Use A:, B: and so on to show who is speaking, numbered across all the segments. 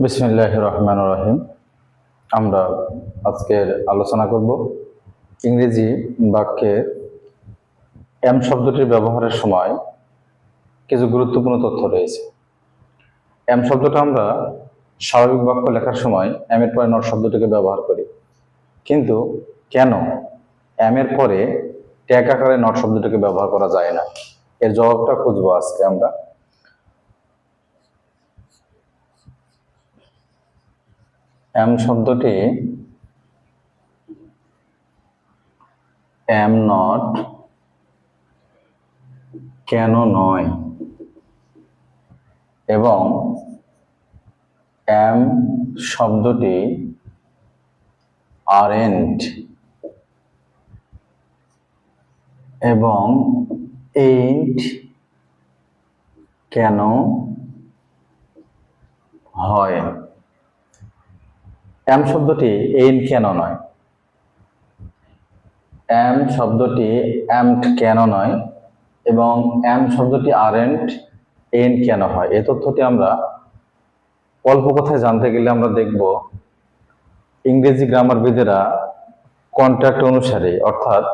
A: বিসমিল্লাহ রহমান রহিম। আমরা আজকের আলোচনা করব ইংরেজি বাক্যে এম শব্দটির ব্যবহারের সময় কিছু গুরুত্বপূর্ণ তথ্য রয়েছে। এম শব্দটা আমরা স্বাভাবিক বাক্য লেখার সময় এম এর পরে নট শব্দটিকে ব্যবহার করি। কিন্তু কেন এম এর পরে ট্যাগ আকারে নট শব্দটিকে ব্যবহার করা যায় না? এর জবাবটা খুঁজবো আজকে আমরা। এম শব্দটি এম নট কেন নয় এবং এম শব্দটি আরেন্ট এবং এইন্ট কেন হয়? এম শব্দটি এইন কেন নয়? এম শব্দটি অ্যাম্ট কেন নয় এবং এম শব্দটি আরেন্ট এন কেন হয়? এই তথ্যটি আমরা অল্প কথায় জানতে গেলে আমরা দেখব ইংরেজি গ্রামারবিদেরা কন্ট্রাক্ট অনুসারে, অর্থাৎ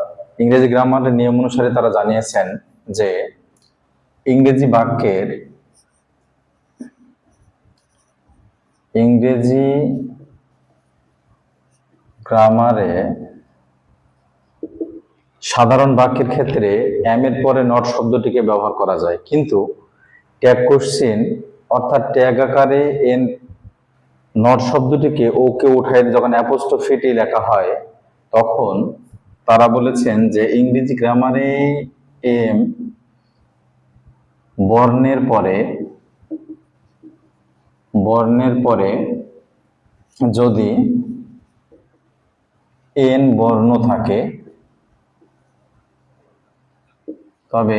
A: ইংরেজি গ্রামারের নিয়ম অনুসারে তারা জানিয়েছেন যে ইংরেজি বাক্যের ইংরেজি গ্রামারে সাধারণ বাক্যের ক্ষেত্রে এম এর পরে নট শব্দটিকে ব্যবহার করা যায়। কিন্তু ট্যাগ কোশ্চিন অর্থাৎ ট্যাগ আকারে এন নট শব্দটিকে ওকে উঠায় যখন অ্যাপোস্টোফিটি লেখা হয়, তখন তারা বলেছেন যে ইংরেজি গ্রামারে এম বর্ণের পরে বর্ণের পরে যদি এন বর্ণ থাকে। তবে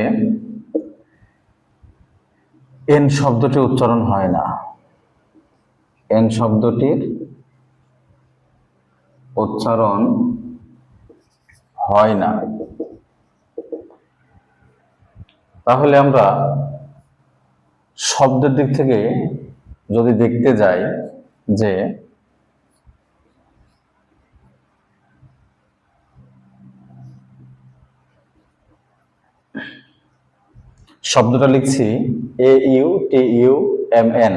A: এন শব্দটি উচ্চারণ হয় না। এন শব্দটির উচ্চারণ হয় না। তাহলে আমরা শব্দের দিক থেকে যদি দেখতে যাই যে শব্দটা লিখছি A U T U M N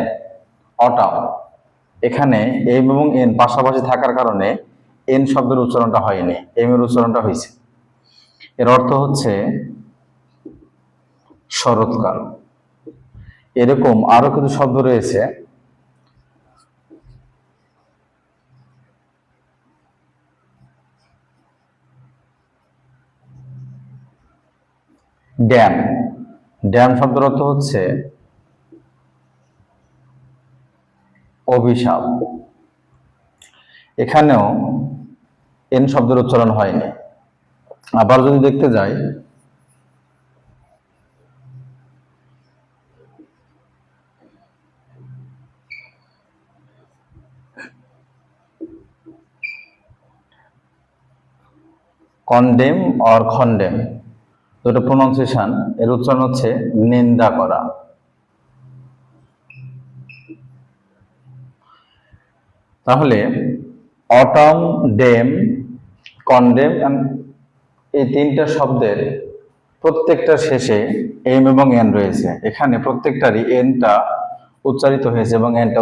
A: autumn এখানে এম এবং এন পাশাপাশি থাকার কারণে এন শব্দের উচ্চারণটা হয়নি এম এর উচ্চারণটা হয়েছে। এর অর্থ হচ্ছে শরৎকাল। এরকম আরও কিছু শব্দ রয়েছে। ড্যাম ড্যাম শব্দের অর্থ হচ্ছে অভিশাপ। এখানেও এন শব্দের উচ্চারণ হয়নি। আবার যদি দেখতে যাই কন্ডেম অর খন্ডেম দুটো প্রনাউন্সিয়েশন এর উচ্চারণ হচ্ছে নিন্দা করা। তাহলে অটম ডেম কন্ডেম এই তিনটা শব্দের প্রত্যেকটা শেষে এম এবং এন রয়েছে। এখানে প্রত্যেকটারই এনটা উচ্চারিত হয়েছে এবং এনটা